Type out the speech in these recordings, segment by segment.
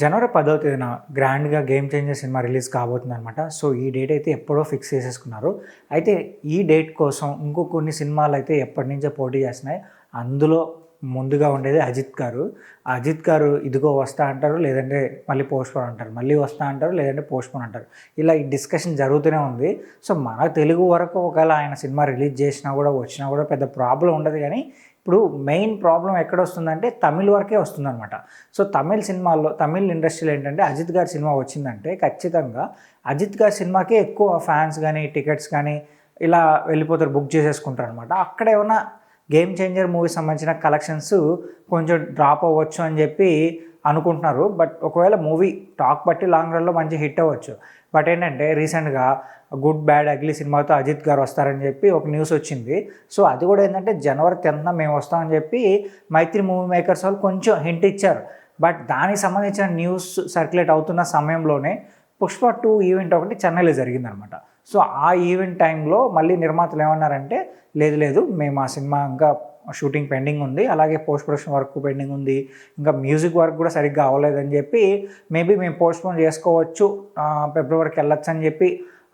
జనవరి పదో తేదీన గ్రాండ్గా గేమ్ చేంజర్ సినిమా రిలీజ్ కాబోతుంది అనమాట సో ఈ డేట్ అయితే ఎప్పుడో ఫిక్స్ చేసేసుకున్నారు. అయితే ఈ డేట్ కోసం ఇంకో కొన్ని సినిమాలు అయితే ఎప్పటి నుంచో పోటీ చేస్తున్నాయి. అందులో ముందుగా ఉండేది అజిత్ గారు. అజిత్ గారు ఇదిగో వస్తా అంటారు లేదంటే మళ్ళీ పోస్ట్పోన్ అంటారు. మళ్ళీ వస్తా అంటారు లేదంటే పోస్ట్పోన్ అంటారు. ఇలా ఈ డిస్కషన్ జరుగుతూనే ఉంది. సో మన తెలుగు వరకు ఒకవేళ ఆయన సినిమా రిలీజ్ చేసినా కూడా వచ్చినా కూడా పెద్ద ప్రాబ్లం ఉండదు కానీ ఇప్పుడు మెయిన్ ప్రాబ్లం ఎక్కడ వస్తుందంటే తమిళ్ వరకే వస్తుందన్నమాట. సో తమిళ్ సినిమాల్లో తమిళ్ ఇండస్ట్రీలో ఏంటంటే అజిత్ గారి సినిమా వచ్చిందంటే ఖచ్చితంగా అజిత్ గారి సినిమాకే ఎక్కువ ఫ్యాన్స్ కానీ టికెట్స్ కానీ ఇలా వెళ్ళిపోతారు బుక్ చేసేసుకుంటారు అనమాట అక్కడ ఏమైనా గేమ్ చేంజర్ మూవీ సంబంధించిన కలెక్షన్స్ కొంచెం డ్రాప్ అవ్వచ్చు అని చెప్పి అనుకుంటున్నారు. బట్ ఒకవేళ మూవీ టాక్ బట్టి లాంగ్ రన్లో మంచి హిట్ అవ్వచ్చు. బట్ ఏంటంటే రీసెంట్గా గుడ్ బ్యాడ్ అగ్లీ సినిమాతో అజిత్ గారు వస్తారని చెప్పి ఒక న్యూస్ వచ్చింది. సో అది కూడా ఏంటంటే జనవరి టెన్త్న మేము వస్తామని చెప్పి మైత్రి మూవీ మేకర్స్ వాళ్ళు కొంచెం హింట్ ఇచ్చారు. బట్ దానికి సంబంధించిన న్యూస్ సర్క్యులేట్ అవుతున్న సమయంలోనే పుష్ప టూ ఈవెంట్ ఒకటి చెన్నైలో జరిగిందనమాట. సో ఆ ఈవెంట్ టైంలో మళ్ళీ నిర్మాతలు ఏమన్నారంటే లేదు లేదు మేము ఆ సినిమా ఇంకా షూటింగ్ పెండింగ్ ఉంది అలాగే పోస్ట్ ప్రొడక్షన్ వర్క్ పెండింగ్ ఉంది ఇంకా మ్యూజిక్ వర్క్ కూడా సరిగ్గా అవ్వలేదని చెప్పి మేబీ మేము పోస్ట్పోన్ చేసుకోవచ్చు ఫిబ్రవరికి వెళ్ళొచ్చు అని చెప్పి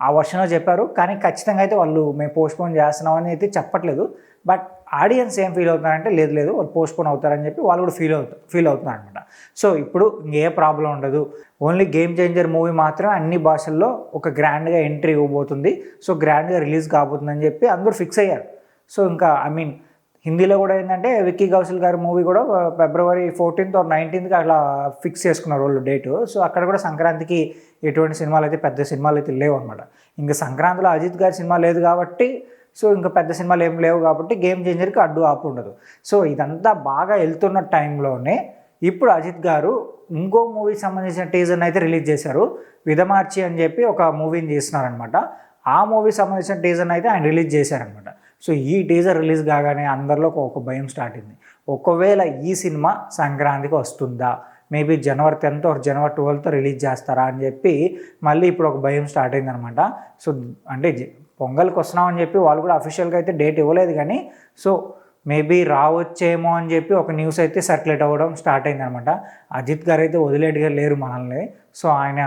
ఆ వర్షంలో చెప్పారు. కానీ ఖచ్చితంగా అయితే వాళ్ళు మేము పోస్ట్పోన్ చేస్తున్నామని అయితే చెప్పట్లేదు. బట్ ఆడియన్స్ ఏం ఫీల్ అవుతున్నారంటే లేదు లేదు వాళ్ళు పోస్ట్పోన్ అవుతారని చెప్పి వాళ్ళు కూడా ఫీల్ అవుతారు ఫీల్ అవుతున్నారు అనమాట సో ఇప్పుడు ఏ ప్రాబ్లం ఉండదు. ఓన్లీ గేమ్ చేంజర్ మూవీ మాత్రమే అన్ని భాషల్లో ఒక గ్రాండ్గా ఎంట్రీ ఇవ్వబోతుంది. సో గ్రాండ్గా రిలీజ్ కాబోతుందని చెప్పి అందరూ ఫిక్స్ అయ్యారు. సో ఇంకా ఐ మీన్ హిందీలో కూడా ఏంటంటే విక్కీ కౌశల్ గారి మూవీ కూడా ఫిబ్రవరి ఫోర్టీన్త్ ఆర్ నైన్టీన్త్కి అట్లా ఫిక్స్ చేసుకున్నారు వాళ్ళు డేటు. సో అక్కడ కూడా సంక్రాంతికి ఎటువంటి సినిమాలు అయితే పెద్ద సినిమాలు అయితే లేవు అనమాట ఇంకా సంక్రాంతిలో అజిత్ గారి సినిమా లేదు కాబట్టి సో ఇంకా పెద్ద సినిమాలు ఏం లేవు కాబట్టి గేమ్ చేంజర్కి అడ్డు ఆపు ఉండదు. సో ఇదంతా బాగా వెళ్తున్న టైంలోనే ఇప్పుడు అజిత్ గారు ఇంకో మూవీ సంబంధించిన టీజర్ని అయితే రిలీజ్ చేశారు. విధమార్చి అని చెప్పి ఒక మూవీని చేస్తున్నారనమాట ఆ మూవీ సంబంధించిన టీజర్ని అయితే ఆయన రిలీజ్ చేశారనమాట సో ఈ టీజర్ రిలీజ్ కాగానే అందరిలో ఒక భయం స్టార్ట్ అయింది. ఒకవేళ ఈ సినిమా సంక్రాంతికి వస్తుందా? Maybe January tenth or January twelfth release చేస్తారా అని చెప్పి మళ్ళీ ఇప్పుడు ఒక భయం స్టార్ట్ అయిందనమాట. సో అంటే పొంగల్కి వస్తున్నామని చెప్పి వాళ్ళు కూడా అఫీషియల్గా అయితే డేట్ ఇవ్వలేదు కానీ సో మేబీ రావచ్చేమో అని చెప్పి ఒక న్యూస్ అయితే సర్క్యులేట్ అవ్వడం స్టార్ట్ అయిందనమాట. అజిత్ గారు అయితే వదిలేట్టుగా లేరు మనల్ని. సో ఆయన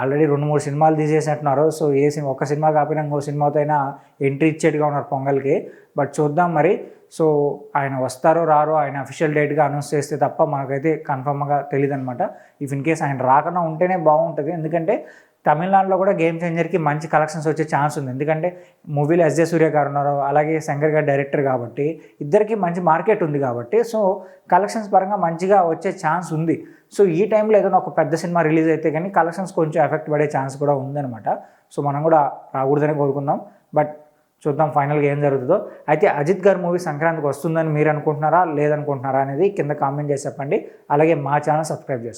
ఆల్రెడీ రెండు మూడు సినిమాలు తీసేసినట్టున్నారు. సో ఏ సినిమా ఒక సినిమా కాకపోయినా ఇంకో సినిమాతో అయినా ఎంట్రీ ఇచ్చేట్టుగా ఉన్నారు పొంగల్కి. బట్ చూద్దాం మరి. సో ఆయన వస్తారో రారో ఆయన అఫీషియల్ డేట్గా అనౌన్స్ చేస్తే తప్ప మనకైతే కన్ఫర్మ్గా తెలియదు అనమాట ఇఫ్ ఇన్ కేస్ ఆయన రాకుండా ఉంటేనే బాగుంటుంది. ఎందుకంటే తమిళనాడులో కూడా గేమ్ చేంజర్కి మంచి కలెక్షన్స్ వచ్చే ఛాన్స్ ఉంది. ఎందుకంటే మూవీలో ఎస్ జే సూర్య గారు ఉన్నారు అలాగే శంకర్ గారు డైరెక్టర్ కాబట్టి ఇద్దరికి మంచి మార్కెట్ ఉంది కాబట్టి సో కలెక్షన్స్ పరంగా మంచిగా వచ్చే ఛాన్స్ ఉంది. సో ఈ టైంలో ఏదైనా ఒక పెద్ద సినిమా రిలీజ్ అయితే కానీ కలెక్షన్స్ కొంచెం ఎఫెక్ట్ పడే ఛాన్స్ కూడా ఉందన్నమాట. సో మనం కూడా రాకూడదని కోరుకుందాం. బట్ చూద్దాం ఫైనల్గా ఏం జరుగుతుందో. అయితే అజిత్ గారి మూవీ సంక్రాంతికి వస్తుందని మీరు అనుకుంటున్నారా లేదనుకుంటున్నారా అనేది కింద కామెంట్ చేసి చెప్పండి. అలాగే మా ఛానల్ సబ్స్క్రైబ్ చేసుకోండి.